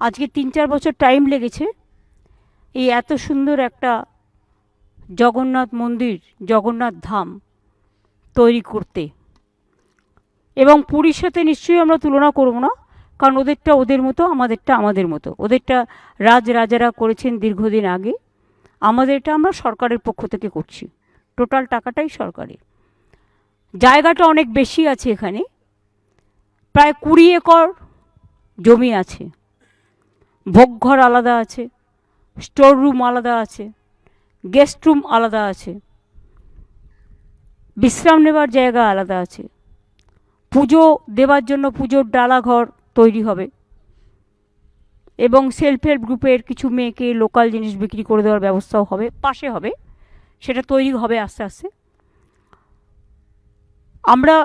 আজকে তিন চার বছর টাইম লেগেছে। এই এত সুন্দর একটা জগন্নাথ মন্দির, জগন্নাথ ধাম তৈরি করতে। এবং পুরীর সাথে নিশ্চয়ই আমরা তুলনা করব না, কারণ ওদেরটা ওদের মতো, আমাদেরটা আমাদের মতো। ওদেরটা রাজ রাজারা করেছেন দীর্ঘদিন আগে। আমাদেরটা আমরা সরকারের পক্ষ থেকে করছি। টোটাল টাকাটাই সরকারের। জায়গাটা অনেক বেশি আছে এখানে। প্রায় কুড়ি একর জমি আছে। ভোগঘর আলাদা আছে স্টোর রুম আলাদা আছে গেস্ট রুম আলাদা আছে, বিশ্রাম নেবার জায়গা আলাদা আছে। পুজো দেওয়ার জন্য পুজোর ডালাঘর তৈরি হবে এবং সেলফ হেল্প গ্রুপের কিছু মেয়েকে লোকাল জিনিস বিক্রি করে দেওয়ার ব্যবস্থাও হবে, পাশে হবে, সেটা তৈরি হবে আস্তে আস্তে। আমরা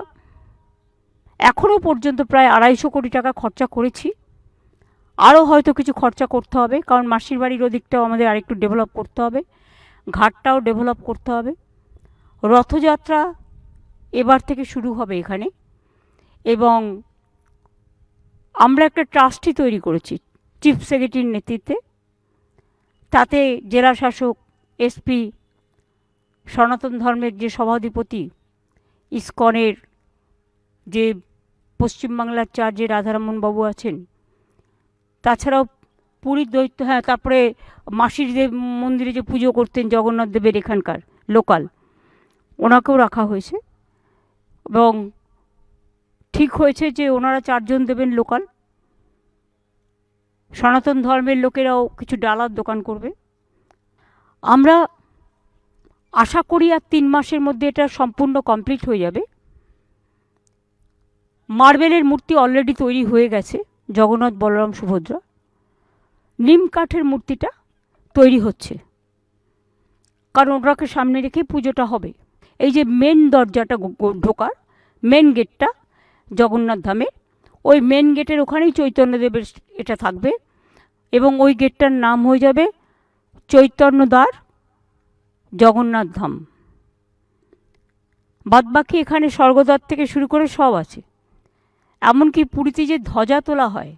এখনও পর্যন্ত প্রায় আড়াইশো কোটি টাকা খরচা করেছি। আরও হয়তো কিছু খরচা করতে হবে, কারণ মাসির বাড়ির ওদিকটাও আমাদের আরেকটু ডেভেলপ করতে হবে, ঘাটটাও ডেভেলপ করতে হবে। রথযাত্রা এবার থেকে শুরু হবে এখানে, এবং আমরা একটা ট্রাস্টি তৈরি করেছি চিফ সেক্রেটারির নেতৃত্বে। তাতে জেলা শাসক এসপি সনাতন ধর্মের যে সভাধিপতি, ইসকনের যে পশ্চিমবাংলার চার্জে রাধারমন বাবু আছেন তাছাড়াও পুরীর দৈত্য হ্যাঁ তারপরে মাসির দেব মন্দিরে যে পুজো করতেন জগন্নাথ দেবের এখানকার লোকাল, ওনাকেও রাখা হয়েছে। এবং ঠিক হয়েছে যে ওনারা চারজন দেবেন লোকাল। সনাতন ধর্মের লোকেরাও কিছু ডালার দোকান করবে। আমরা আশা করি আর তিন মাসের মধ্যে এটা সম্পূর্ণ কমপ্লিট হয়ে যাবে। মার্বেলের মূর্তি অলরেডি তৈরি হয়ে গেছে। জগন্নাথ বলরাম সুভদ্রা। নিম কাঠের মূর্তিটা তৈরি হচ্ছে। কারণ ওটাকে সামনে রেখে পুজোটা হবে। এই যে মেন দরজাটা ঢোকার মেন গেটটা জগন্নাথ ধামে ওই মেন গেটের ওখানেই চৈতন্যদেবের এটা থাকবে এবং ওই গেটটার নাম হয়ে যাবে চৈতন্যদ্বার জগন্নাথ ধাম। বাদবাকি এখানে স্বর্গদ্বার থেকে শুরু করে সব আছে। এমনকি পুরীতে যে ধ্বজা তোলা হয়,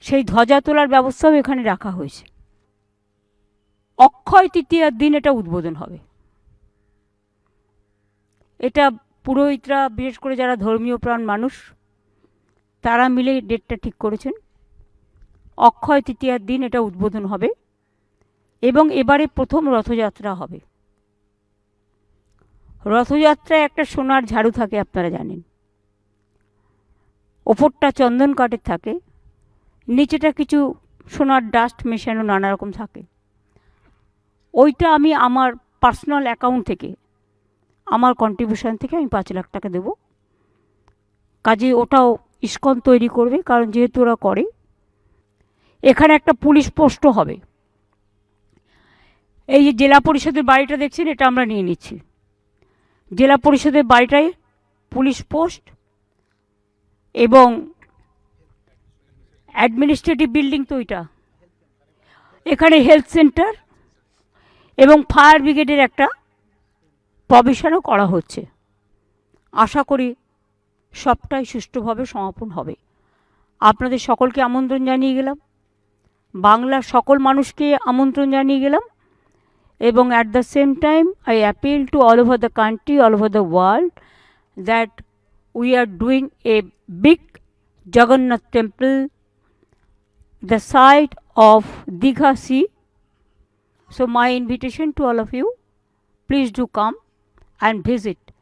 সেই ধ্বজা তোলার ব্যবস্থাও এখানে রাখা হয়েছে। অক্ষয় তৃতীয়ার দিন এটা উদ্বোধন হবে। এটা পুরোহিতরা, বিশেষ করে যারা ধর্মীয় প্রাণ মানুষ, তারা মিলে ডেটটা ঠিক করেছেন। অক্ষয় তৃতীয়ার দিন এটা উদ্বোধন হবে এবং এবারে প্রথম রথযাত্রা হবে। রথযাত্রায় একটা সোনার ঝাড়ু থাকে, আপনারা জানেন। ওপরটা চন্দন কাঠের থাকে, নিচেটা কিছু সোনার ডাস্ট মেশানো নানা রকম থাকে। ওইটা আমি আমার পার্সোনাল অ্যাকাউন্ট থেকে, আমার কন্ট্রিবিউশন থেকে আমি পাঁচ লাখ টাকা দেব। কাজে ওটাও ইস্কন তৈরি করবে, কারণ যেহেতু ওরা করে, এখানে একটা পুলিশ পোস্টও হবে। এই যে জেলা পরিষদের বাড়িটা দেখছেন, এটা আমরা নিয়ে নিচ্ছি। জেলা পরিষদের বাড়িটায় পুলিশ পোস্ট এবং অ্যাডমিনিস্ট্রেটিভ বিল্ডিং তো ওইটা এখানে হেলথ সেন্টার এবং ফায়ার ব্রিগেডের একটা প্রভিশনও করা হচ্ছে। আশা করি সবটাই সুষ্ঠুভাবে সমাপন হবে। আপনাদের সকলকে আমন্ত্রণ জানিয়ে গেলাম। বাংলার সকল মানুষকে আমন্ত্রণ জানিয়ে গেলাম। এবং at the same time I appeal to all over the country all over the world that we are doing a big Jagannath temple the site of Digha Sea. So my invitation to all of you, please do come and visit.